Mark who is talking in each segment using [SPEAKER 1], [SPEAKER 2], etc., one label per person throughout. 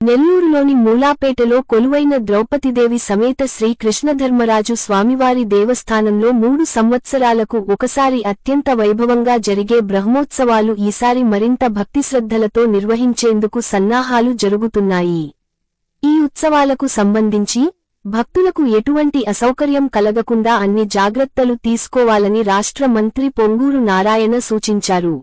[SPEAKER 1] నెల్లూరులోని మూలాపేటలో కొలువైన ద్రౌపదిదేవి సమేత శ్రీ కృష్ణధర్మరాజు స్వామివారి దేవస్థానంలో మూడు సంవత్సరాలకు ఒకసారి అత్యంత వైభవంగా జరిగే బ్రహ్మోత్సవాలు ఈసారి మరింత భక్తిశ్రద్ధలతో నిర్వహించేందుకు సన్నాహాలు జరుగుతున్నాయి. ఈ ఉత్సవాలకు సంబంధించి భక్తులకు ఎటువంటి అసౌకర్యం కలగకుండా అన్ని జాగ్రత్తలు తీసుకోవాలని రాష్ట్ర మంత్రి పొంగూరు నారాయణ సూచించారు.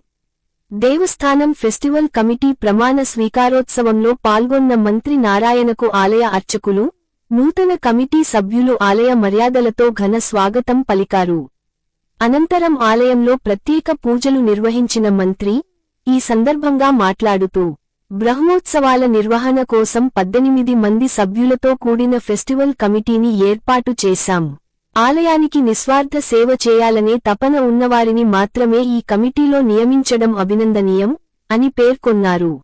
[SPEAKER 1] దేవస్థానం ఫెస్టివల్ కమిటీ ప్రమాణ స్వీకారోత్సవంలో పాల్గొన్న మంత్రి నారాయణకు ఆలయ అర్చకులు నూతన కమిటీ సభ్యులు ఆలయ మర్యాదలతో ఘన స్వాగతం పలికారు. అనంతరం ఆలయంలో ప్రత్యేక పూజలు నిర్వహించిన మంత్రి ఈ సందర్భంగా మాట్లాడుతూ బ్రహ్మోత్సవాల నిర్వహణ కోసం పద్దెనిమిది మంది సభ్యులతో కూడిన ఫెస్టివల్ కమిటీని ఏర్పాటు చేశాం. ఆలయానికి నిస్వార్థ సేవ చేయాలనే తపన ఉన్నవారిని మాత్రమే ఈ కమిటీలో నియమించడం అభినందనీయం అని పేర్కొన్నారు.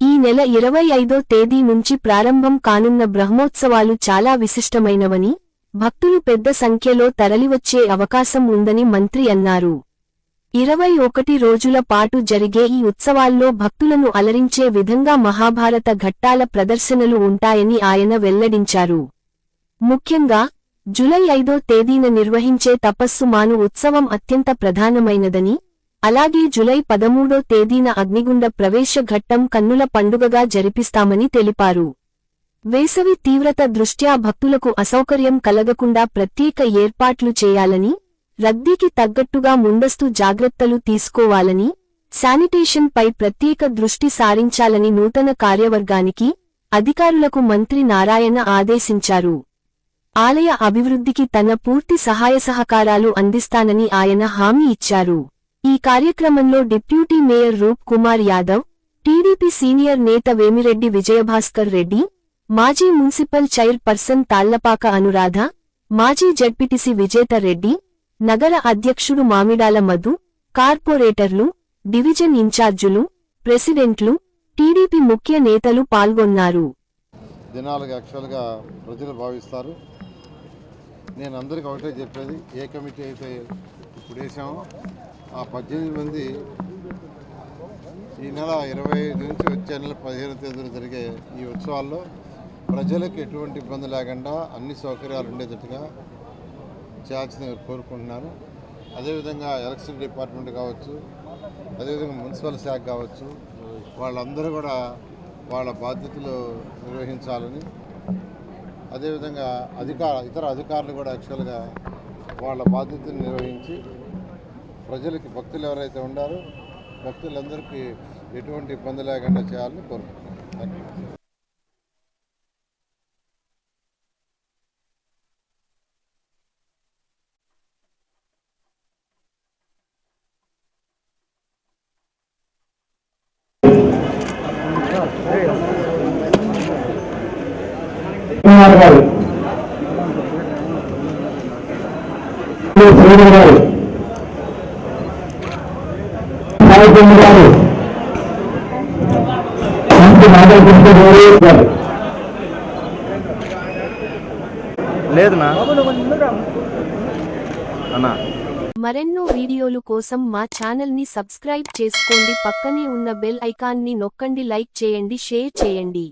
[SPEAKER 1] ఈ నెల ఇరవై ఐదో తేదీ నుంచి ప్రారంభం కానున్న బ్రహ్మోత్సవాలు చాలా విశిష్టమైనవని భక్తులు పెద్ద సంఖ్యలో తరలివచ్చే అవకాశం ఉందని మంత్రి అన్నారు. ఇరవై ఒకటి రోజుల పాటు జరిగే ఈ ఉత్సవాల్లో భక్తులను అలరించే విధంగా మహాభారత ఘట్టాల ప్రదర్శనలు ఉంటాయని ఆయన వెల్లడించారు. ముఖ్యంగా జులై ఐదో తేదీన నిర్వహించే తపస్సు మాను ఉత్సవం అత్యంత ప్రధానమైనదని అలాగే జులై పదమూడో తేదీన అగ్నిగుండ ప్రవేశ ఘట్టం కన్నుల పండుగగా జరిపిస్తామని తెలిపారు. వేసవి తీవ్రత దృష్ట్యా భక్తులకు అసౌకర్యం కలగకుండా ప్రత్యేక ఏర్పాట్లు చేయాలని రద్దీకి తగ్గట్టుగా ముందస్తు జాగ్రత్తలు తీసుకోవాలని శానిటేషన్ పై ప్రత్యేక దృష్టి సారించాలని నూతన కార్యవర్గానికి అధికారులకు మంత్రి నారాయణ ఆదేశించారు. ఆలయ అభివృద్ధికి తన పూర్తి సహాయ సహకారాలు అందిస్తానని ఆయన హామీ ఇచ్చారు. ఈ కార్యక్రమంలో deputy mayor Roop Kumar Yadav TDP senior నేత వేమిరెడ్డి విజయభాస్కర్ రెడ్డి మాజీ municipal chairperson Tallapaka Anuradha మాజీ జడ్పీటీసీ విజేత రెడ్డి నగర అధ్యక్షుడు మామిడాల మధు కార్పొరేటర్లు డివిజన్ ఇన్ఛార్జులు ప్రెసిడెంట్లు టీడీపీ ముఖ్య నేతలు పాల్గొన్నారు.
[SPEAKER 2] దినాలుగా యాక్చువల్గా ప్రజలు భావిస్తారు. నేను అందరికీ ఒకటే చెప్పేది ఏ కమిటీ అయితే ఇప్పుడు వేసామో ఆ పద్దెనిమిది మంది ఈ నెల ఇరవై నుంచి వచ్చే నెల పదిహేను తేదీన జరిగే ఈ ఉత్సవాల్లో ప్రజలకు ఎటువంటి ఇబ్బంది లేకుండా అన్ని సౌకర్యాలు ఉండేటట్టుగా చేయాల్సిన కోరుకుంటున్నాను. అదేవిధంగా ఎలక్షన్ డిపార్ట్మెంట్ కావచ్చు అదేవిధంగా మున్సిపల్ శాఖ కావచ్చు వాళ్ళందరూ కూడా వాళ్ళ బాధ్యతలు నిర్వహించాలని అదేవిధంగా అధికార ఇతర అధికారులు కూడా యాక్చువల్గా వాళ్ళ బాధ్యతను నిర్వహించి ప్రజలకి భక్తులు ఎవరైతే ఉండారో భక్తులందరికీ ఎటువంటి ఇబ్బంది లేకుండా చేయాలని కోరుకుంటున్నాను. థ్యాంక్ యూ
[SPEAKER 3] కుమార్ గారు. శ్రీధర్ గారు. సాయిచంద్ర గారు. మంత్రి నాగకృష్ణ గారు. గారు
[SPEAKER 4] లేదునా అన్నా.
[SPEAKER 1] మరెన్నో వీడియోలు కోసం మా ఛానల్ని సబ్స్క్రైబ్ చేసుకోండి. పక్కనే ఉన్న బెల్ ఐకాన్ని నొక్కండి లైక్ చేయండి షేర్ చేయండి.